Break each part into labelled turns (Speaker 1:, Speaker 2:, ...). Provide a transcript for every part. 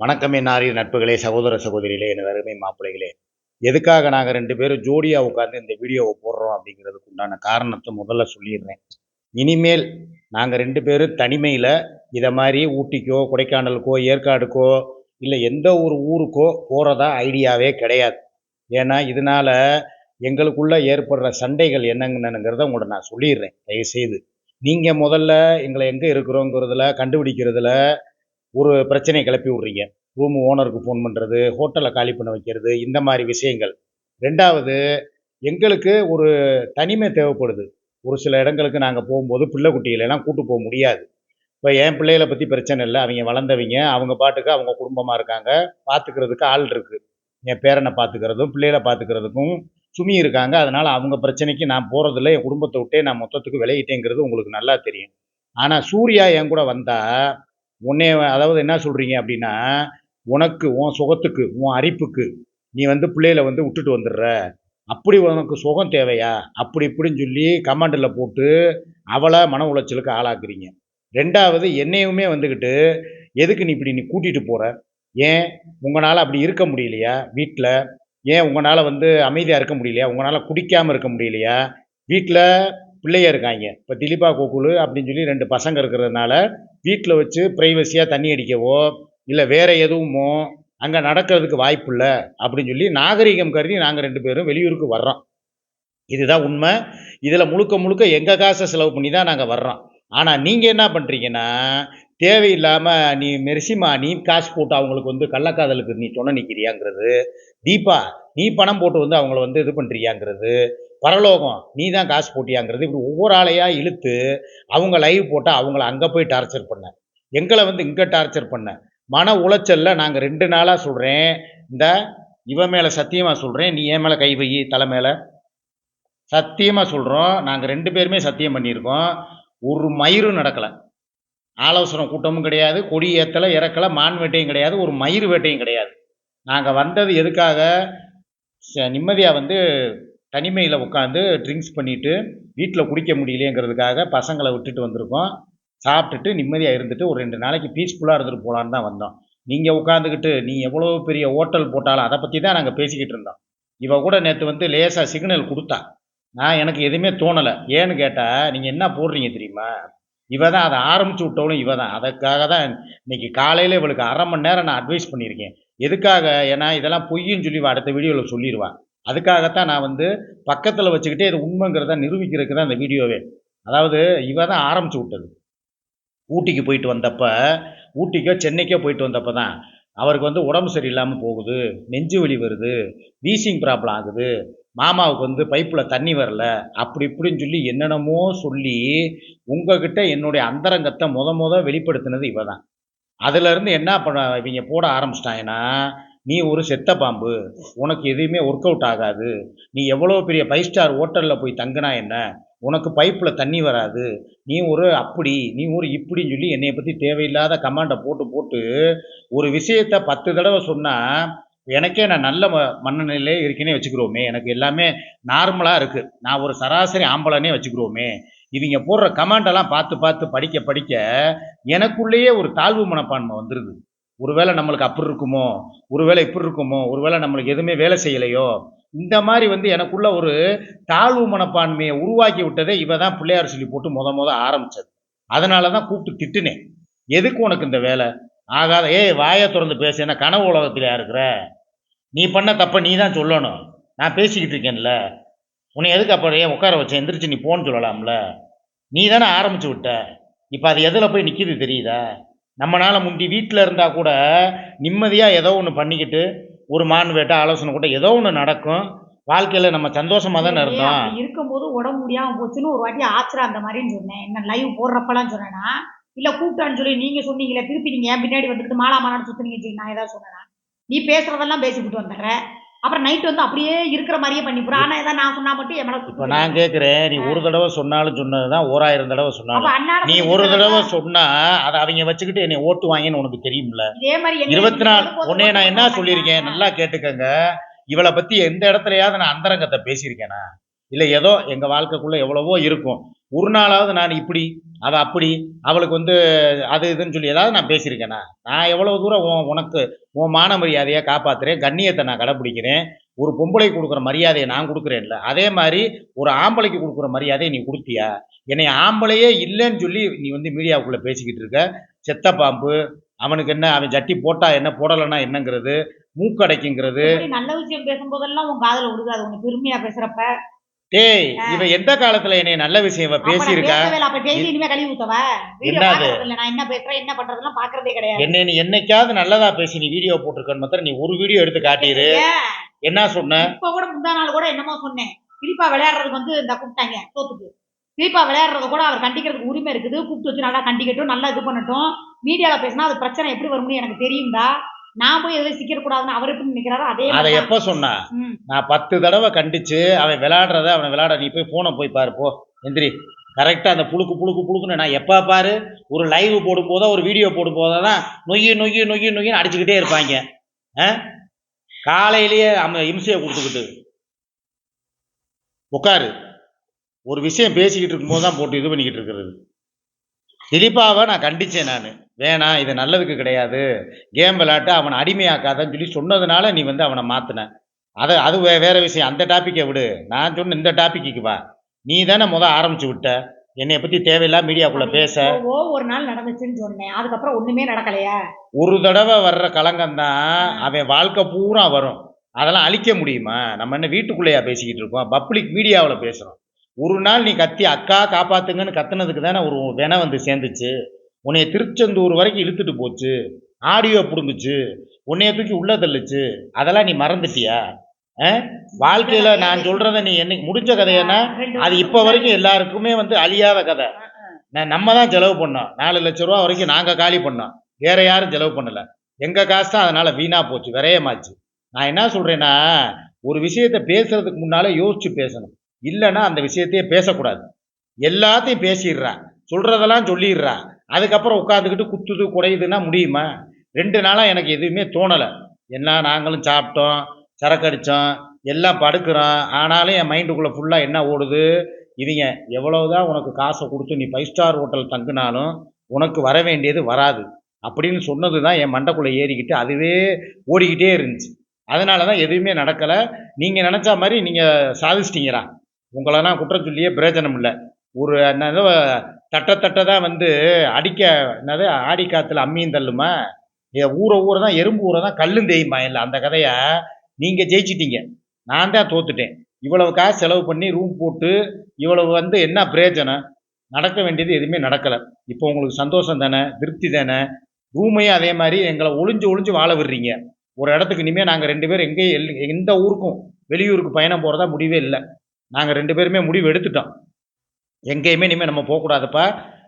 Speaker 1: வணக்கம் என் ஆரிய நட்புகளே சகோதர சகோதரிகளே எனது அருமை மாப்பிள்ளைகளே. எதுக்காக நாங்கள் ரெண்டு பேரும் ஜோடியாக உட்காந்து இந்த வீடியோவை போடுறோம் அப்படிங்கிறதுக்கு உண்டான காரணத்தை முதல்ல சொல்லிடுறேன். இனிமேல் நாங்கள் ரெண்டு பேரும் தனிமையில் இதை மாதிரி ஊட்டிக்கோ கொடைக்கானலுக்கோ ஏற்காடுக்கோ இல்லை எந்த ஒரு ஊருக்கோ போகிறதா ஐடியாவே கிடையாது. ஏன்னா இதனால் எங்களுக்குள்ளே ஏற்படுற சண்டைகள் என்னங்கன்னுங்கிறத உங்கள்கிட்ட நான் சொல்லிடுறேன். தயவுசெய்து. நீங்கள் முதல்ல எங்களை எங்கே இருக்கிறோங்கிறதுல கண்டுபிடிக்கிறதுல ஒரு பிரச்சனையை கிளப்பி விட்றீங்க. ரூம் ஓனருக்கு ஃபோன் பண்ணுறது ஹோட்டலை காலி பண்ண வைக்கிறது இந்த மாதிரி விஷயங்கள். ரெண்டாவது எங்களுக்கு ஒரு தனிமை தேவைப்படுது. ஒரு சில இடங்களுக்கு நாங்கள் போகும்போது பிள்ளை குட்டிகளெல்லாம் கூட்டு போக முடியாது. இப்போ என் பிள்ளைகளை பற்றி பிரச்சனை இல்லை. அவங்க வளர்ந்தவங்க அவங்க பாட்டுக்கு அவங்க குடும்பமாக இருக்காங்க. பார்த்துக்கிறதுக்கு ஆள் இருக்குது என் பேரனை பார்த்துக்கிறதும் பிள்ளைகளை பார்த்துக்கிறதுக்கும் சுமி இருக்காங்க. அதனால் அவங்க பிரச்சனைக்கு நான் போகிறதில்ல என் குடும்பத்தை விட்டே நான் மொத்தத்துக்கு விளையிட்டேங்கிறது உங்களுக்கு நல்லா தெரியும். ஆனால் சூர்யா என் கூட வந்தால் உன்னே அதாவது என்ன சொல்கிறீங்க அப்படின்னா உனக்கு உன் சுகத்துக்கு உன் அரிப்புக்கு நீ வந்து பிள்ளையில வந்து விட்டுட்டு வந்துடுற. அப்படி உனக்கு சுகம் தேவையா? அப்படி இப்படின்னு சொல்லி கமாண்டில் போட்டு அவளை மன உளைச்சலுக்கு ஆளாக்குறீங்க. ரெண்டாவது என்னையுமே வந்துக்கிட்டு எதுக்கு நீ இப்படி நீ கூட்டிகிட்டு போகிற ஏன்? உங்களால் அப்படி இருக்க முடியலையா? வீட்டில் ஏன் உங்களால் வந்து அமைதியாக இருக்க முடியலையா? உங்களால் குடிக்காமல் இருக்க முடியலையா? வீட்டில் பிள்ளைய இருக்காங்க. இப்போ திலீபா கோகுலு அப்படின்னு சொல்லி ரெண்டு பசங்க இருக்கிறதுனால வீட்டில் வச்சு ப்ரைவசியாக தண்ணி அடிக்கவோ இல்லை வேறு எதுவுமோ அங்கே நடக்கிறதுக்கு வாய்ப்பு இல்லை அப்படின்னு சொல்லி நாகரிகம் கருதி நாங்கள் ரெண்டு பேரும் வெளியூருக்கு வர்றோம். இதுதான் உண்மை. இதில் முழுக்க முழுக்க எங்கள் காசை செலவு பண்ணி தான் நாங்கள் வர்றோம். ஆனால் நீங்கள் என்ன பண்ணுறீங்கன்னா தேவையில்லாமல் நீ மெரிசிமா நீ காசு போட்டு அவங்களுக்கு வந்து கள்ளக்காதலுக்கு நீ துணை நிற்கிறியாங்கிறது தீபா நீ பணம் போட்டு வந்து அவங்கள வந்து இது பண்ணுறியாங்கிறது பரலோகம் நீ தான் காசு போட்டியாங்கிறது இப்படி ஒவ்வொரு ஆளையாக இழுத்து அவங்க லைவ் போட்டால் அவங்கள அங்கே போய் டார்ச்சர் பண்ண. எங்களை வந்து இங்கே டார்ச்சர் பண்ண. மன உளைச்சலில் நாங்கள் ரெண்டு நாளாக சொல்கிறேன் இந்த இவன் மேலே சத்தியமாக சொல்கிறேன் நீ என் மேலே கை வை தலை மேலே. சத்தியமாக சொல்கிறோம் நாங்கள் ரெண்டு பேருமே சத்தியம் பண்ணியிருக்கோம். ஒரு மயிரும் நடக்கலை. ஆலோசனை கூட்டமும் கிடையாது கொடி ஏற்றலை இறக்கலை மான் வேட்டையும் கிடையாது ஒரு மயிர் வேட்டையும் கிடையாது. நாங்கள் வந்தது எதுக்காக? நிம்மதியாக வந்து தனிமையில் உட்காந்து ட்ரிங்க்ஸ் பண்ணிவிட்டு வீட்டில் குடிக்க முடியலையேங்கிறதுக்காக பசங்களை விட்டுட்டு வந்திருக்கோம். சாப்பிட்டுட்டு நிம்மதியாக இருந்துட்டு ஒரு ரெண்டு நாளைக்கு பீஸ்ஃபுல்லாக இருந்துட்டு போகலான்னு தான் வந்தோம். நீங்கள் உட்காந்துக்கிட்டு நீ எவ்வளோ பெரிய ஹோட்டல் போட்டாலும் அதை பற்றி தான் நாங்கள் பேசிக்கிட்டு இருந்தோம். இவ கூட நேற்று வந்து லேசாக சிக்னல் கொடுத்தா. நான் எனக்கு எதுவுமே தோணலை. ஏன்னு கேட்டால் நீங்கள் என்ன போடுறீங்க தெரியுமா? இவ தான் அதை ஆரம்பிச்சு விட்டவளும் இவ தான். அதுக்காக தான் இன்னைக்கு காலையில் இவளுக்கு அரை மணி நேரம் நான் அட்வைஸ் பண்ணியிருக்கேன். எதுக்காக? ஏன்னா இதெல்லாம் பொய்யும் சொல்லி அடுத்த வீடியோவில் சொல்லிடுவா. அதுக்காகத்தான் நான் வந்து பக்கத்தில் வச்சுக்கிட்டே இது உண்மைங்கிறத நிரூபிக்கிறதுக்கு தான் இந்த வீடியோவே. அதாவது இவ தான் ஆரம்பிச்சு விட்டது. ஊட்டிக்கு போயிட்டு வந்தப்போ ஊட்டிக்கோ சென்னைக்கோ போயிட்டு வந்தப்போ தான் அவருக்கு வந்து உடம்பு சரியில்லாமல் போகுது நெஞ்சு வலி வருது வீசிங் ப்ராப்ளம் ஆகுது மாமாவுக்கு வந்து பைப்பில் தண்ணி வரல அப்படி இப்படின்னு சொல்லி என்னென்னமோ சொல்லி உங்ககிட்ட என்னுடைய அந்தரங்கத்தை முத முத வெளிப்படுத்தினது இவ தான். அதுலேருந்து என்ன பண்ண இவங்க போட ஆரம்பிச்சிட்டாங்கன்னா நீ ஒரு செத்த பாம்பு. உனக்கு எதுவுமே ஒர்க் அவுட் ஆகாது. நீ எவ்வளோ பெரிய ஃபைவ் ஸ்டார் ஹோட்டலில் போய் தங்கினா என்ன? உனக்கு பைப்பில் தண்ணி வராது. நீ ஒரு அப்படி நீ ஒரு இப்படின்னு சொல்லி என்னை பற்றி தேவையில்லாத கமாண்டை போட்டு போட்டு ஒரு விஷயத்த பத்து தடவை சொன்னால் எனக்கே நான் நல்ல ம மனநிலையிலே இருக்கேனே வச்சுக்கிறோமே. எனக்கு எல்லாமே நார்மலாக இருக்குது நான் ஒரு சராசரி ஆம்பளனே வச்சுக்கிறோமே. இவங்க போடுற கமாண்டெல்லாம் பார்த்து பார்த்து படிக்க படிக்க எனக்குள்ளேயே ஒரு தாழ்வு மனப்பான்மை வந்துடுது ஒருவேளை நம்மளுக்கு அப்படி இருக்குமோ? ஒருவேளை இப்படி இருக்குமோ? ஒருவேளை நம்மளுக்கு எதுவுமே வேலை செய்யலையோ? இந்த மாதிரி வந்து எனக்குள்ள ஒரு தாழ்வு மனப்பான்மையை உருவாக்கி விட்டதே இவ தான் பிள்ளையார் சொல்லி போட்டு முத முத ஆரம்பிச்சது. அதனால தான் கூப்பிட்டு திட்டுனேன். எதுக்கு உனக்கு இந்த வேலை? ஆகாத. ஏய் வாயை திறந்து பேச. என்ன கனவு உலகத்தில் இருக்கிற? நீ பண்ண தப்ப நீ தான் சொல்லணும். நான் பேசிக்கிட்டு இருக்கேன்ல. உன்னை எதுக்கு அப்புறம் ஏன் உட்கார வச்சேன் எந்திரிச்சு நீ போன்னு சொல்லலாம்ல. நீ தானே ஆரம்பிச்சு விட்ட. இப்போ அது எதில் போய் நிற்கிது தெரியுதா? நம்மளால முந்தி வீட்டில் இருந்தால் கூட நிம்மதியாக ஏதோ ஒன்று பண்ணிக்கிட்டு ஒரு மான் வேட்டை ஆலோசனை கூட ஏதோ ஒன்று நடக்கும். வாழ்க்கையில் நம்ம சந்தோஷமாக தானே இருந்தோம்.
Speaker 2: இருக்கும்போது உடம்பு முடியாம போச்சுன்னு ஒரு வாட்டி ஆச்சுரா அந்த மாதிரின்னு சொன்னேன். என்ன லைவ் போடுறப்பலாம் சொன்னேனா? இல்ல கூப்பிட்டான்னு சொல்லி நீங்க சொன்னீங்களே திருப்பி நீங்க ஏன் பின்னாடி வந்துட்டு மாலா மாநாடு சுத்துனீங்க சரி நான் ஏதாவது சொன்னேனா? நீ பேசுறதெல்லாம் பேசிக்கிட்டு வந்துடுற. அப்புறம் நைட் வந்து அப்படியே இருக்கிற மாதிரியே பண்ணி போற ஆனா ஏதாவது நான் சொன்னா மட்டும் என் மேல
Speaker 1: இப்போ நான் கேட்குறேன் நீ ஒரு தடவை சொன்னாலும் சொன்னது தான் ஓராயிரம் தடவை
Speaker 2: அப்ப
Speaker 1: சொன்னாலும் நீ ஒரு தடவை சொன்னா அதை அவங்க வச்சுக்கிட்டு என்னை ஓட்டு வாங்கின்னு உனக்கு தெரியும்ல?
Speaker 2: இதே மாதிரி என்ன
Speaker 1: இருபத்தி நாலு உன்னைய நான் என்ன சொல்லியிருக்கேன். நல்லா கேட்டுக்கங்க. இவளை பத்தி எந்த இடத்துலயாவது நான் அந்தரங்கத்தை பேசியிருக்கேனா? இல்லை ஏதோ எங்க வாழ்க்கைக்குள்ள எவ்வளவோ இருக்கும். ஒரு நாளாவது நான் இப்படி அவள் அப்படி அவளுக்கு வந்து அது இதுன்னு சொல்லி ஏதாவது நான் பேசியிருக்கேனா? நான் எவ்வளோ தூரம் உன் உனக்கு உன் மான மரியாதையை காப்பாற்றுறேன் கண்ணியத்தை நான் கடைப்பிடிக்கிறேன் ஒரு பொம்பளைக்கு கொடுக்குற மரியாதையை நான் கொடுக்குறேன்ல அதே மாதிரி ஒரு ஆம்பளைக்கு கொடுக்குற மரியாதையை நீ கொடுத்தியா? என்னை ஆம்பளையே இல்லைன்னு சொல்லி நீ வந்து மீடியாவுக்குள்ளே பேசிக்கிட்டு இருக்க. செத்த பாம்பு அவனுக்கு என்ன அவன் ஜட்டி போட்டா என்ன போடலைன்னா என்னங்கிறது மூக்கடைக்குங்கிறது.
Speaker 2: நல்ல விஷயம் பேசும்போதெல்லாம் உன் காதுல விழுகாது உனக்கு பெருமையா பேசுறப்ப.
Speaker 1: டேய் இவ எந்த காலத்துல என்னை நல்ல விஷயம் இவ
Speaker 2: அப்ப டெய்லி இனிமே கழுவி ஊத்தவ? வீடியோ நான் என்ன பேசுறேன் என்ன பண்றதெல்லாம் பாக்குறதே கிடையாது.
Speaker 1: என்னை நீ என்னைக்காவது நல்லதா பேசி நீ வீடியோ போட்டிருக்கன்னு மாத்திரம் நீ ஒரு வீடியோ எடுத்து காட்டிடு
Speaker 2: ஏன்?
Speaker 1: என்ன சொன்ன?
Speaker 2: இப்ப கூட முந்தா நாள் கூட என்னமோ சொன்னேன். பிலிப்பா விளையாடுறதுக்கு வந்து இந்த கூப்பிட்டாங்க தோத்துக்கு. பிலிப்பா விளையாடுறது கூட அவர் கண்டிக்கிறதுக்கு உரிமை இருக்குது. கூப்பிட்டு வச்சு நல்லா கண்டிக்கட்டும் நல்லா இது பண்ணட்டும். மீடியால பேசினா அது பிரச்சனை எப்படி வரும்னு எனக்கு தெரியும்டா. நான் போய் எதுவும் சிக்கிற கூடாதுன்னு அவர் எப்படி நினைக்கிறாரோ அதே
Speaker 1: அதை எப்ப சொன்னா. நான் பத்து தடவை கண்டிச்சு அவன் விளையாடுறத அவனை விளையாட நீ போய் போனை போய் பாரு போ. எந்திரி. கரெக்டாக அந்த புழுக்கு புழுக்கு புழுக்குன்னு நான் எப்போ பாரு ஒரு லைவ் போடும் போதோ ஒரு வீடியோ போடும் போதோ தான் நொய்யு நொய்யு நொய்யு நொய்யுன்னு அடிச்சுக்கிட்டே இருப்பாங்க. ஆ? காலையிலேயே அவன் இம்சையை கொடுத்துக்கிட்டு. உட்காரு ஒரு விஷயம் பேசிக்கிட்டு இருக்கும்போது தான் போட்டு இது பண்ணிக்கிட்டு இருக்கிறது. திலீப்பாவை நான் கண்டிச்சேன் நான். வேணாம் இது நல்லதுக்கு கிடையாது. கேம் விளையாட்டு அவனை அடிமையாக்காதன்னு சொல்லி சொன்னதுனால நீ வந்து அவனை மாத்தின. அதை அது வே வேற விஷயம். அந்த டாப்பிக்கை விடு. நான் சொன்ன இந்த டாப்பிக்கு வா. நீ தானே முத ஆரம்பிச்சு விட்ட. என்னைய பத்தி தேவையில்லா மீடியாக்குள்ள பேச.
Speaker 2: ஓ ஒரு நாள் நடந்துச்சுன்னு சொன்னேன். அதுக்கப்புறம் ஒண்ணுமே நடக்கலையா.
Speaker 1: ஒரு தடவை வர்ற களங்கம் தான் அவன் வாழ்க்கை பூரா வரும். அதெல்லாம் அழிக்க முடியுமா? நம்ம என்ன வீட்டுக்குள்ளேயா பேசிக்கிட்டு இருக்கோம்? பப்ளிக் மீடியாவில் பேசுகிறோம் ஒரு நாள் நீ கத்தி அக்கா காப்பாத்துங்கன்னு கத்துனதுக்கு தானே ஒரு வினை வந்து சேர்ந்துச்சு. உன்னைய திருச்செந்தூர் வரைக்கும் இழுத்துட்டு போச்சு. ஆடியோ பிடுங்குச்சு. உன்னைய தூக்கி உள்ள தள்ளுச்சு. அதெல்லாம் நீ மறந்துட்டியா? ஆ? வாழ்க்கையில நான் சொல்றத நீ என்னைக்கு முடிஞ்ச கதையன்னா அது இப்போ வரைக்கும் எல்லாருக்குமே வந்து அழியாத கதை. நான் நம்ம தான் செலவு பண்ணோம். நாலு லட்ச ரூபா வரைக்கும் நாங்க காலி பண்ணோம். வேற யாரும் செலவு பண்ணல. எங்க காசு தான் அதனால வீணா போச்சு விரயமாச்சு. நான் என்ன சொல்றேன்னா ஒரு விஷயத்த பேசுறதுக்கு முன்னாலே யோசிச்சு பேசணும். இல்லைன்னா அந்த விஷயத்தையே பேசக்கூடாது. எல்லாத்தையும் பேசிடுறா. சொல்றதெல்லாம் சொல்லிடுறா. அதுக்கப்புறம் உட்காந்துக்கிட்டு குத்துது குடையுதுன்னா முடியுமா? ரெண்டு நாளாக எனக்கு எதுவுமே தோணலை. என்ன நாங்களும் சாப்பிட்டோம் சரக்கு அடித்தோம் எல்லாம் படுக்கிறோம். ஆனாலும் என் மைண்டுக்குள்ளே ஃபுல்லாக என்ன ஓடுது? இவங்க எவ்வளவுதான் உனக்கு காசை கொடுத்து நீ ஃபைவ் ஸ்டார் ஹோட்டல் தங்குனாலும் உனக்கு வர வேண்டியது வராது. அப்படின்னு சொன்னது தான் என் மண்டைக்குள்ளே ஏறிக்கிட்டு அதுவே ஓடிக்கிட்டே இருந்துச்சு. அதனால தான் எதுவுமே நடக்கலை. நீங்கள் நினச்சா மாதிரி நீங்கள் சாதிச்சிட்டீங்கடா. உங்களெல்லாம் குற்றம் சொல்லியே பிரயோஜனம் இல்லை. ஒரு என்ன தட்ட தட்ட தான் வந்து அடிக்க என்னது ஆடி காத்துல அம்மியும் தள்ளுமா? ஏ, ஊற ஊற தான் எறும்பு ஊற தான் கல்லும் தெய்யுமா இல்லை அந்த கதையை நீங்கள் ஜெயிச்சிட்டீங்க. நான் தான் தோத்துட்டேன். இவ்வளவு காசு செலவு பண்ணி ரூம் போட்டு இவ்வளவு வந்து என்ன பிரயோஜனம்? நடக்க வேண்டியது எதுவுமே நடக்கலை. இப்போ உங்களுக்கு சந்தோஷம் தானே? திருப்தி தானே? ரூமையும் அதே மாதிரி எங்களை ஒளிஞ்சு ஒளிஞ்சு வாழ விடுறீங்க. ஒரு இடத்துக்கு இனிமேல் நாங்கள் ரெண்டு பேரும் எங்கேயும் எல்- எந்த ஊருக்கும் வெளியூருக்கு பயணம் போகிறதா முடிவே இல்லை. நாங்கள் ரெண்டு பேருமே முடிவு எடுத்துட்டோம். எங்கேயுமே இனிமேல் நம்ம போகக்கூடாதுப்பா.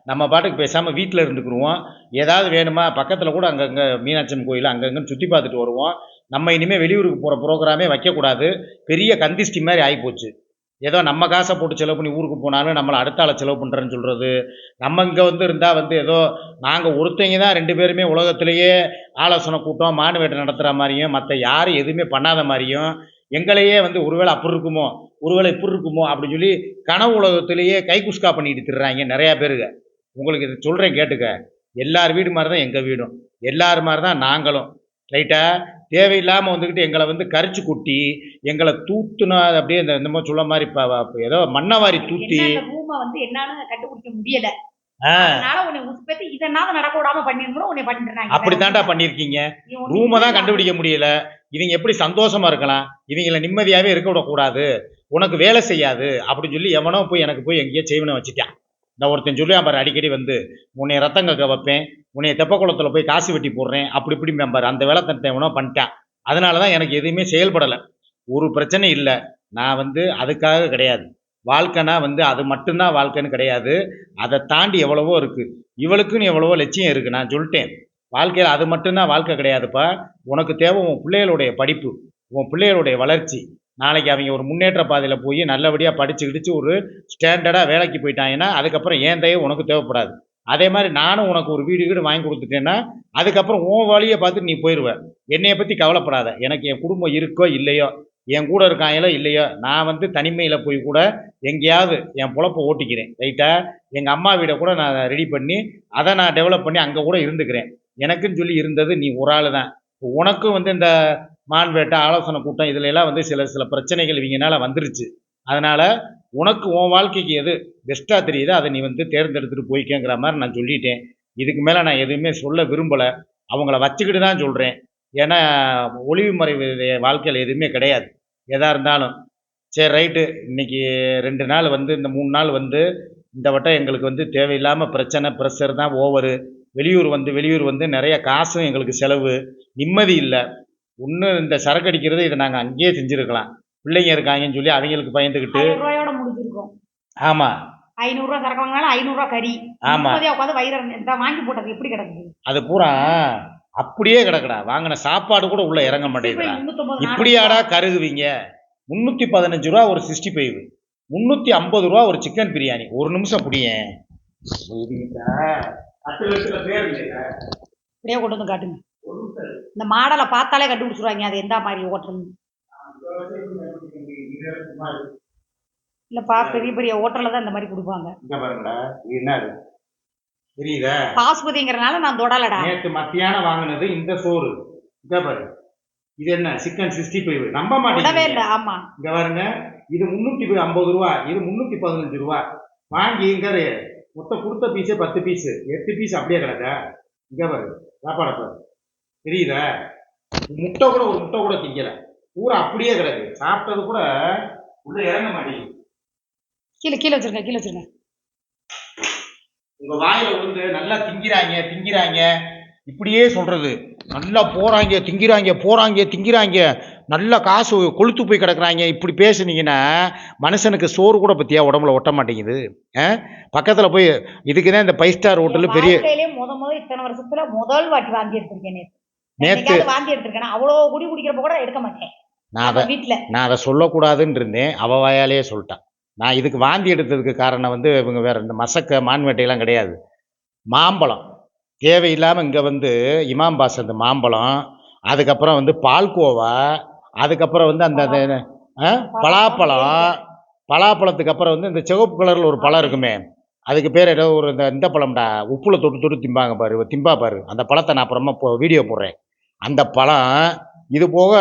Speaker 1: நம்ம பாட்டுக்கு பேசாமல் வீட்டில் இருந்துக்குருவோம். ஏதாவது வேணுமா? பக்கத்தில் கூட அங்கங்கே மீனாட்சியம் கோயில் அங்கங்கன்னு சுற்றி பார்த்துட்டு வருவோம். நம்ம இனிமேல் வெளியூருக்கு போகிற ப்ரோக்ராமே வைக்கக்கூடாது. பெரிய கந்திஷ்டி மாதிரி ஆகிப்போச்சு ஏதோ நம்ம காசை போட்டு செலவு பண்ணி ஊருக்கு போனாலும் நம்மளை அடுத்த ஆளை செலவு பண்ணுறேன்னு சொல்கிறது நம்ம இங்கே வந்து இருந்தால் வந்து ஏதோ நாங்கள் ஒருத்தங்க தான் ரெண்டு பேருமே உலகத்திலேயே ஆலோசனை கூட்டம் மானு வேட்டை நடத்துகிற மாதிரியும் மற்ற யாரும் எதுவுமே பண்ணாத மாதிரியும் எங்களையே வந்து ஒருவேளை அப்படி இருக்குமோ ஒருவேளை இப்படி இருக்குமோ அப்படின்னு சொல்லி கனவு உலகத்திலேயே கைகுஸ்கா பண்ணிட்டு திரிறாங்க நிறையா பேருங்க. உங்களுக்கு இதை சொல்கிறேன் கேட்டுக்க. எல்லார் வீடு மாதிரி தான் எங்கள் வீடும். எல்லார் மாதிரி தான் நாங்களும். ரைட்டா? தேவையில்லாமல் வந்துக்கிட்டு எங்களை வந்து கரிச்சு கொட்டி எங்களை தூத்துனா அப்படியே இந்த என்னமோ சொல்ல மாதிரி இப்போ ஏதோ மண்ணவாரி தூத்தி
Speaker 2: என்ன ரூமை வந்து என்னன்னு கண்டுபிடிக்க முடியல.
Speaker 1: அப்படித்தான்டா பண்ணியிருக்கீங்க ரூமை தான் கண்டுபிடிக்க முடியல. இவங்க எப்படி சந்தோஷமா இருக்கலாம்? இவங்கள நிம்மதியாவே இருக்க விடக்கூடாது. உனக்கு வேலை செய்யாது. அப்படின்னு சொல்லி எவனோ போய் எனக்கு போய் எங்கேயோ செய்வனை வச்சுட்டான். இந்த ஒருத்தன் சொல்லி பாரு அடிக்கடி வந்து உன்னை ரத்தம் கக்க வைப்பேன். உன்னை தெப்ப குளத்துல போய் காசு வெட்டி போடுறேன். அப்படி இப்படி பாரு. அந்த வேலை தன்னை எவனோ பண்ணிட்டான். அதனால தான் எனக்கு எதுவுமே செயல்படலை. ஒரு பிரச்சனை இல்லை. நான் வந்து அதுக்காக கிடையாது. வாழ்க்கைனா வந்து அது மட்டும்தான் வாழ்க்கைன்னு கிடையாது. அதை தாண்டி எவ்வளவோ இருக்குது இவளுக்குன்னு எவ்வளவோ லட்சியம் இருக்குது நான் சொல்லிட்டேன். வாழ்க்கையில் அது மட்டும்தான் வாழ்க்கை கிடையாதுப்பா. உனக்கு தேவை உன் பிள்ளைகளுடைய படிப்பு உன் பிள்ளைகளுடைய வளர்ச்சி. நாளைக்கு அவங்க ஒரு முன்னேற்ற பாதையில் போய் நல்லபடியாக படித்து கிடிச்சு ஒரு ஸ்டாண்டர்டாக வேலைக்கு போயிட்டாங்கன்னா அதுக்கப்புறம் ஏன் தயவு உனக்கு தேவைப்படாது. அதே மாதிரி நானும் உனக்கு ஒரு வீடு வீடு வாங்கி கொடுத்துட்டேன்னா அதுக்கப்புறம் உன் வழியை பார்த்து நீ போயிடுவேன் என்னையை பற்றி கவலைப்படாத. எனக்கு என் குடும்பம் இருக்கோ இல்லையோ என் கூட இருக்காங்களோ இல்லையோ நான் வந்து தனிமையில் போய் கூட எங்கேயாவது என் பொழப்ப ஓட்டிக்கிறேன் ரைட்டாக எங்கள் அம்மா வீடை கூட நான் ரெடி பண்ணி அதை நான் டெவலப் பண்ணி அங்கே கூட இருந்துக்கிறேன். எனக்குன்னு சொல்லி இருந்தது நீ ஒரு ஆள் தான். உனக்கும் வந்து இந்த மான் வேட்டை ஆலோசனை கூட்டம் இதுல எல்லாம் வந்து சில சில பிரச்சனைகள் இவங்கனால வந்துருச்சு. அதனால உனக்கு உன் வாழ்க்கைக்கு எது பெஸ்ட்டாக தெரியுதோ அதை நீ வந்து தேர்ந்தெடுத்துட்டு போய்க்கங்கிற மாதிரி நான் சொல்லிட்டேன். இதுக்கு மேலே நான் எதுவுமே சொல்ல விரும்பலை. அவங்கள வச்சுக்கிட்டு தான் சொல்கிறேன் ஏன்னா ஒளிவு மறைவு வாழ்க்கையில் எதுவுமே கிடையாது. எதாக இருந்தாலும். சரி ரைட்டு. இன்னைக்கு ரெண்டு நாள் வந்து இந்த மூணு நாள் வந்து இந்த வட்டம் எங்களுக்கு வந்து தேவையில்லாமல் பிரச்சனை ப்ரெஷர் தான் ஓவரு வெளியூர் வந்து வெளியூர் வந்து நிறைய காசும் எங்களுக்கு செலவு. நிம்மதி இல்லை. இன்னும் இந்த சரக்கு அடிக்கிறது இதை நாங்கள் அங்கேயே செஞ்சுருக்கலாம். பிள்ளைங்க இருக்காங்கன்னு சொல்லி அவங்களுக்கு பயந்துக்கிட்டு ஆமாம்
Speaker 2: ஐநூறுரூவா சரக்கு வாங்கினாலும் ஐநூறுரூவா கறி.
Speaker 1: ஆமா.
Speaker 2: நிம்மதியா உட்காந்து வயிறு வாங்கி போட்டது எப்படி கிடக்குது?
Speaker 1: அது பூரா அப்படியே கிடக்குடா. வாங்கின சாப்பாடு கூட உள்ள இறங்க மாட்டேங்குதுடா. இப்படியாடா கருகுவீங்க முந்நூற்றி பதினஞ்சு ரூபா ஒரு சிக்ஸ்டி ஃபைவ். முந்நூற்றி ஐம்பது ரூபா ஒரு சிக்கன் பிரியாணி. ஒரு நிமிஷம் புடியேன்
Speaker 2: இப்படியே கொண்டு வந்து காட்டுங்க. இந்த மாடலை பார்த்தாலே கண்டுபிடிச்சிருவாங்க. அது எந்த மாதிரி ஹோட்டல் இல்லப்பா பெரிய பெரிய ஹோட்டல்ல தான் இந்த மாதிரி கொடுப்பாங்க.
Speaker 1: இது இது? தெரியுதா
Speaker 2: பாசுபதிங்கிறனால நான் தொடலடா.
Speaker 1: நேற்று மத்தியானம் வாங்கினது இந்த சோறு. இங்க பாரு. இது என்ன? சிக்கன் சிக்ஸ்டி ஃபைவ் நம்ப
Speaker 2: இல்லை. ஆமா.
Speaker 1: இங்க பாருங்க. இது முந்நூற்றி ஐம்பது ரூபா. இது முந்நூற்றி பதினஞ்சு ரூபா. வாங்கி இங்க. மொத்தம் கொடுத்த பீஸே பத்து பீஸ் எட்டு பீஸ் அப்படியே கிடக்கா. இங்க பாரு. சாப்பாடை பாரு. தெரியுதா? முட்டை கூட ஒரு முட்டை கூட திங்கல. பூரா அப்படியே கிடக்கு. சாப்பிட்டது கூட உள்ள இறங்க மாட்டேங்குது.
Speaker 2: கீழே கீழே வச்சிருங்க கீழே வச்சிருங்க.
Speaker 1: உங்க வாயில விழுந்து நல்லா திங்கிறாங்க திங்கிறாங்க. இப்படியே சொல்றது. நல்லா போறாங்க திங்கிறாங்க போறாங்க திங்கிறாங்க. நல்ல காசு கொளுத்து போய் கிடக்குறாங்க. இப்படி பேசுனீங்கன்னா மனுஷனுக்கு சோறு கூட பத்தியா உடம்புல ஒட்ட மாட்டேங்குது? பக்கத்துல போய் இதுக்கு தான் இந்த ஃபைவ் ஸ்டார் ஹோட்டல் பெரிய
Speaker 2: முத முத இத்தனை வருஷத்துல முதல் வாட்டி வாந்தி எடுத்திருக்கேன் என்னைக்காவது வாந்தி எடுத்திருக்கேன்? அவ்வளோ குடி குடிக்கிறப்ப கூட எடுக்க மாட்டேன்.
Speaker 1: நான் அதை
Speaker 2: வீட்டுல
Speaker 1: நான் அதை சொல்லக்கூடாதுன்னு இருந்தேன். அவ வாயாலேயே சொல்லிட்டான் நான் இதுக்கு வாந்தி எடுத்ததுக்கு காரணம் வந்து இவங்க வேற இந்த மசக்க மான்வேட்டையெல்லாம் கிடையாது. மாம்பழம். தேவையில்லாமல் இங்கே வந்து இமாம் பாஸ் அந்த மாம்பழம் அதுக்கப்புறம் வந்து பால்கோவா அதுக்கப்புறம் வந்து அந்த பலாப்பழம். பலாப்பழத்துக்கு அப்புறம் வந்து இந்த சிவப்பு கலரில் ஒரு பழம் இருக்குமே அதுக்கு பேர் ஏதோ ஒரு இந்த இந்த பழம்டா உப்புல தொட்டு தொட்டு திம்பாங்க பாரு திம்பா பாரு. அந்த பழத்தை நான் அப்புறமா வீடியோ போடுறேன். அந்த பழம் இது போக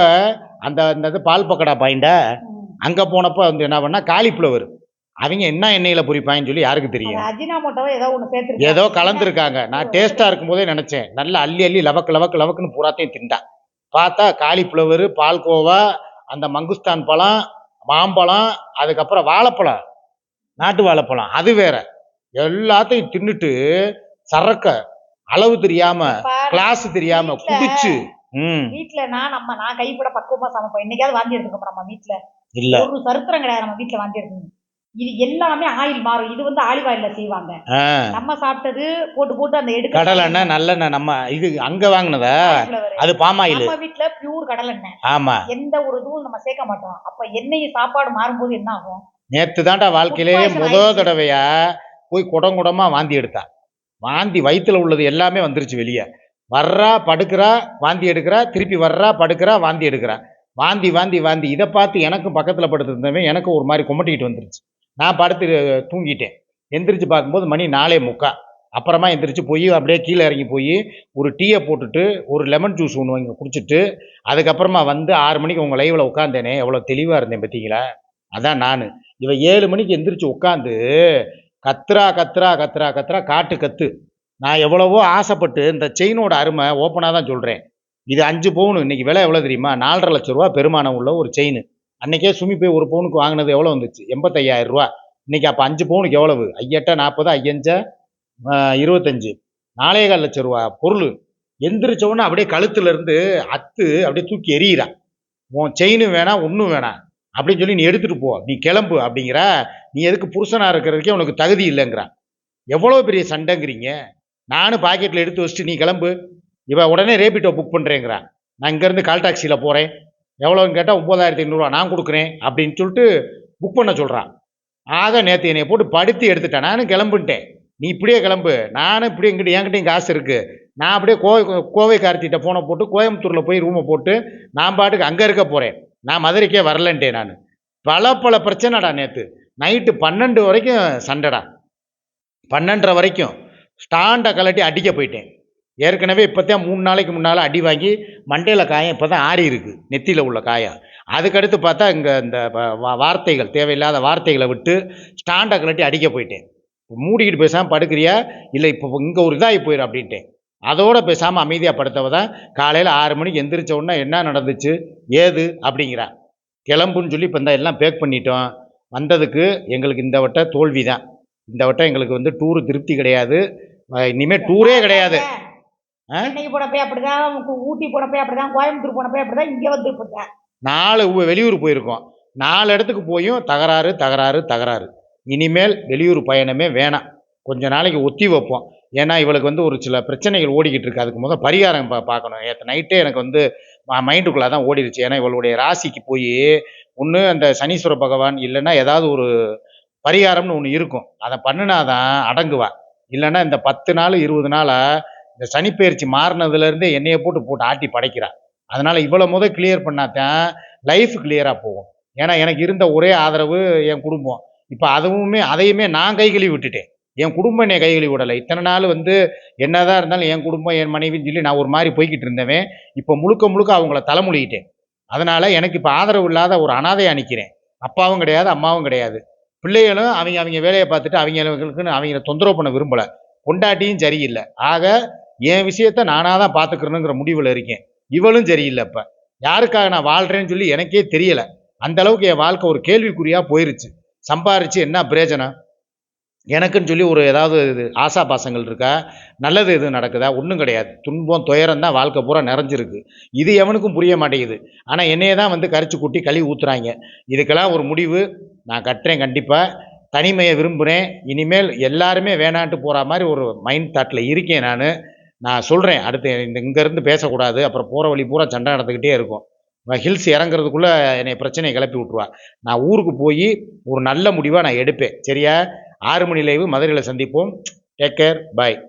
Speaker 1: அந்த அந்த இது பால் பக்கடா பாயிண்ட அங்கே போனப்போ வந்து என்ன பண்ணா காலிஃப்ளவர். அவங்க என்ன எண்ணெயில் பொரிப்பாங்கன்னு சொல்லி யாருக்கு தெரியும்?
Speaker 2: அஜினாமோட்டோவோ ஏதோ சேர்த்து
Speaker 1: ஏதோ கலந்துருக்காங்க. நான் டேஸ்ட்டாக இருக்கும்போதே நினச்சேன். நல்லா அள்ளி அள்ளி லவக்கு லவக்கு லவக்குன்னு பூராத்தையும் தின்டா பார்த்தா காலிஃப்ளவர் பால்கோவா அந்த மங்குஸ்தான் பழம் மாம்பழம் அதுக்கப்புறம் வாழைப்பழம். நாட்டு வாழைப்பழம். அது வேற. எல்லாத்தையும் தின்னுட்டு சரக்க அளவு தெரியாம கிளாஸ் தெரியாம குடிச்சு
Speaker 2: வீட்டுல நான் நம்ம நான் கைப்பட பக்குவமா சமைப்போம். என்னைக்காவது வாந்தி நம்ம வீட்டுல
Speaker 1: இல்ல.
Speaker 2: ஒரு சரித்திரம் கிடையாது நம்ம வீட்டுல வாந்தி எடுக்கணும் இது எல்லாமே ஆயில் மாறும். இது வந்து ஆலிவ் ஆயில்ல செய்வாங்க. நம்ம சாப்பிட்டது போட்டு போட்டு அந்த எடுக்க
Speaker 1: கடலெண்ணெய் நல்லெண்ணெய் நம்ம இது அங்க வாங்கினதா. அது பாமாயில்
Speaker 2: நம்ம வீட்டுல பியூர் கடலெண்ணெய்
Speaker 1: ஆமா.
Speaker 2: எந்த ஒரு இதுவும் நம்ம சேர்க்க மாட்டோம். அப்ப எண்ணெய் சாப்பாடு மாறும்போது என்ன ஆகும்?
Speaker 1: நேத்து தான்டா வாழ்க்கையிலேயே
Speaker 2: Food poison
Speaker 1: முத
Speaker 2: ஆயிடுச்சு.
Speaker 1: தடவையா போய் குடம் குடமா வாந்தி எடுத்தா. வாந்தி வயித்துல உள்ளது எல்லாமே வந்துருச்சு வெளியே. வர்றா படுக்கிறா வாந்தி எடுக்கிறா. திருப்பி வர்றா படுக்கிறா வாந்தி எடுக்கிறா. வாந்தி வாந்தி வாந்தி. இதை பார்த்து எனக்கும் பக்கத்தில் படுத்திருந்தவன் எனக்கும் ஒரு மாதிரி குமட்டிக்கிட்டு வந்துருச்சு. நான் படுத்து தூங்கிட்டேன். எந்திரிச்சு பார்க்கும்போது மணி நாலே முக்கா. அப்புறமா எந்திரிச்சு போய் அப்படியே கீழே இறங்கி போய் ஒரு டீயை போட்டுட்டு ஒரு லெமன் ஜூஸ் ஒன்று வாங்கி குடிச்சிட்டு அதுக்கப்புறமா வந்து ஆறு மணிக்கு உங்கள் லைவில் உட்காந்தேனே எவ்வளோ தெளிவாக இருந்தேன் பார்த்தீங்களா? அதான் நான். இவன் ஏழு மணிக்கு எந்திரிச்சு உட்காந்து கத்ரா கத்ரா கத்ரா கத்ரா காட்டு கத்து. நான் எவ்வளவோ ஆசைப்பட்டு இந்த செயினோட அருமை ஓப்பனாக தான் சொல்கிறேன் இது அஞ்சு பவுன் இன்றைக்கி விலை எவ்வளோ தெரியுமா? நாலரை லட்ச ரூபா பெருமானம் உள்ள ஒரு செயின் அன்றைக்கே சுமி போய் ஒரு பவுனுக்கு வாங்கினது எவ்வளோ வந்துச்சு? எண்பத்தையாயிரம் ரூபா இன்றைக்கி அப்போ அஞ்சு பவுனுக்கு எவ்வளவு? ஐயட்ட நாற்பது ஐயஞ்ச இருபத்தஞ்சு. நாலே கால் லட்ச ரூபா பொருள். எந்திரிச்சவொன்னே அப்படியே கழுத்துலேருந்து அத்து அப்படியே தூக்கி எரியிறா உன் செயினும் வேணாம் ஒன்றும் வேணாம். அப்படின்னு சொல்லி நீ எடுத்துகிட்டு போ. நீ கிளம்பு அப்படிங்கிற. நீ எதுக்கு புருஷனாக இருக்கிறதுக்கே உனக்கு தகுதி இல்லைங்கிறா எவ்வளோ பெரிய சண்டைங்கிறீங்க? நானும் பாக்கெட்டில் எடுத்து வச்சுட்டு நீ கிளம்பு. இவ உடனே ரேபிட்டோ புக் பண்ணுறேங்கிறான் நான் இங்கேருந்து கால் டாக்ஸியில் போகிறேன் எவ்வளோன்னு கேட்டால் ஒம்பதாயிரத்தி ஐநூறுரூவா நான் கொடுக்குறேன் அப்படின்னு சொல்லிட்டு புக் பண்ண சொல்கிறான் ஆக நேற்று என்னை போட்டு படுத்தி எடுத்துட்டேன். நானும் கிளம்புன்ட்டேன் நீ இப்படியே கிளம்பு. நானும் இப்படி எங்கிட்ட என்கிட்டயும் காசு இருக்குது நான் அப்படியே கோவை கோவை கார்த்திகிட்ட ஃபோனை போட்டு கோயம்புத்தூரில் போய் ரூமை போட்டு நான் பாட்டுக்கு அங்கே இருக்க போகிறேன் நான் மதுரைக்கே வரலன்ட்டேன் நான். பல பல பிரச்சனைடா நேற்று நைட்டு பன்னெண்டு வரைக்கும் சண்டைடா. பன்னெண்டரை வரைக்கும். ஸ்டாண்டை கலட்டி அடிக்க போயிட்டேன். ஏற்கனவே இப்போத்தான் மூணு நாளைக்கு முன்னால் அடி வாங்கி மண்டையில் காயம் இப்போ தான் ஆறி இருக்கு நெத்தியில் உள்ள காயம். அதுக்கடுத்து பார்த்தா இங்கே இந்த வ- வார்த்தைகள் தேவையில்லாத வார்த்தைகளை விட்டு ஸ்டாண்டை கலட்டி அடிக்க போயிட்டேன். மூடிக்கிட்டு பேசாமல் படுக்கிறியா? இல்லை இப்போ இங்கே ஒரு இதாகி போயிடும் அப்படின்ட்டேன். அதோட பேசாமல் அமைதியாக படுத்தவ தான் காலையில் ஆறு மணிக்கு எந்திரிச்ச உடனே என்ன நடந்துச்சு? ஏது? அப்படிங்கிறா. கிளம்புன்னு சொல்லி இப்போ இந்த எல்லாம் பேக் பண்ணிட்டோம். வந்ததுக்கு எங்களுக்கு இந்த வட்ட தோல்வி தான் இந்த வட்டம் எங்களுக்கு வந்து டூரு திருப்தி கிடையாது. இனிமேல் டூரே கிடையாது. ஆ?
Speaker 2: சென்னைக்கு போனப்பே அப்படிதான் ஊட்டி போனப்பே அப்படிதான் கோயம்புத்தூர் போனப்பே அப்படிதான் இங்க வந்து போட்டேன்
Speaker 1: நாலு வெளியூர் போயிருக்கோம். நாலு இடத்துக்கு போயும் தகராறு தகராறு தகராறு. இனிமேல் வெளியூர் பயணமே வேணாம். கொஞ்ச நாளைக்கு ஒத்தி வைப்போம். ஏன்னா இவளுக்கு வந்து ஒரு சில பிரச்சனைகள் ஓடிக்கிட்டு இருக்கு. அதுக்கு முதல் பரிகாரம் பா பார்க்கணும். நேற்று நைட்டே எனக்கு வந்து மைண்டுக்குள்ளே தான் ஓடிடுச்சு ஏன்னா இவளுடைய ராசிக்கு போய் ஒன்று அந்த சனீஸ்வர பகவான் இல்லைன்னா ஏதாவது ஒரு பரிகாரம்னு ஒன்று இருக்கும். அதை பண்ணினாதான் அடங்குவா. இல்லைன்னா இந்த பத்து நாள் இருபது நாளாக இந்த சனிப்பெயர்ச்சி மாறினதுலேருந்தே என்னையை போட்டு போட்டு ஆட்டி படைக்கிறா. அதனால் இவ்வளோ முதல் கிளியர் பண்ணாதான் லைஃப் கிளியராக போகும். ஏன்னா எனக்கு இருந்த ஒரே ஆதரவு என் குடும்பம். இப்போ அதுவுமே அதையுமே நான் கைகழுவி விட்டுட்டேன். என் குடும்பம் என்னை கைகழுவி விடலை. இத்தனை நாள் வந்து என்னதான் இருந்தாலும் என் குடும்பம் என் மனைவின்னு சொல்லி நான் ஒரு மாதிரி போய்கிட்டு இருந்தவன். இப்போ முழுக்க முழுக்க அவங்கள தலைமொழிகிட்டேன் அதனால் எனக்கு இப்போ ஆதரவு இல்லாத ஒரு அனாதை அனுக்கிறேன் அப்பாவும் கிடையாது அம்மாவும் கிடையாது. பிள்ளைகளும் அவங்க அவங்க வேலையை பார்த்துட்டு அவங்களுக்குன்னு அவங்கள தொந்தரவு பண்ண விரும்பலை. பொண்டாட்டியும் சரியில்லை. ஆக என் விஷயத்த நானாக தான் பார்த்துக்கிறணுங்கிற முடிவில் இருக்கேன். இவளும் சரியில்லை இப்போ. யாருக்காக நான் வாழ்கிறேன்னு சொல்லி எனக்கே தெரியலை. அந்த அளவுக்கு என் வாழ்க்கை ஒரு கேள்விக்குறியாக போயிருச்சு. சம்பாரிச்சு என்ன பிரயோஜனம்? எனக்குன்னு சொல்லி ஒரு ஏதாவது இது ஆசா பாசங்கள் இருக்கா? நல்லது எதுவும் நடக்குதா? ஒன்றும் கிடையாது. துன்பம் துயரம் தான் வாழ்க்கை பூரா நிறைஞ்சிருக்கு. இது எவனுக்கும் புரிய மாட்டேங்குது. ஆனால் என்னையே தான் வந்து கரிச்சு கூட்டி கழுவி ஊத்துறாங்க. இதுக்கெல்லாம் ஒரு முடிவு. நான் கட்டுறேன் கண்டிப்பாக தனிமையை விரும்புகிறேன் இனிமேல் எல்லாருமே வேணான்ட்டு போகிற மாதிரி ஒரு மைண்ட் தாட்டில் இருக்கேன் நான். நான் சொல்கிறேன் அடுத்து இந்த இங்கேருந்து பேசக்கூடாது அப்புறம் போகிற வழி பூரா சண்டை நடந்துக்கிட்டே இருக்கும். ஹில்ஸ் இறங்குறதுக்குள்ளே என்னை பிரச்சனையை கிளப்பி விட்ருவா நான் ஊருக்கு போய் ஒரு நல்ல முடிவாக நான் எடுப்பேன். சரியா? ஆறு மணி லைவு மதுரையில் சந்திப்போம். Take care bye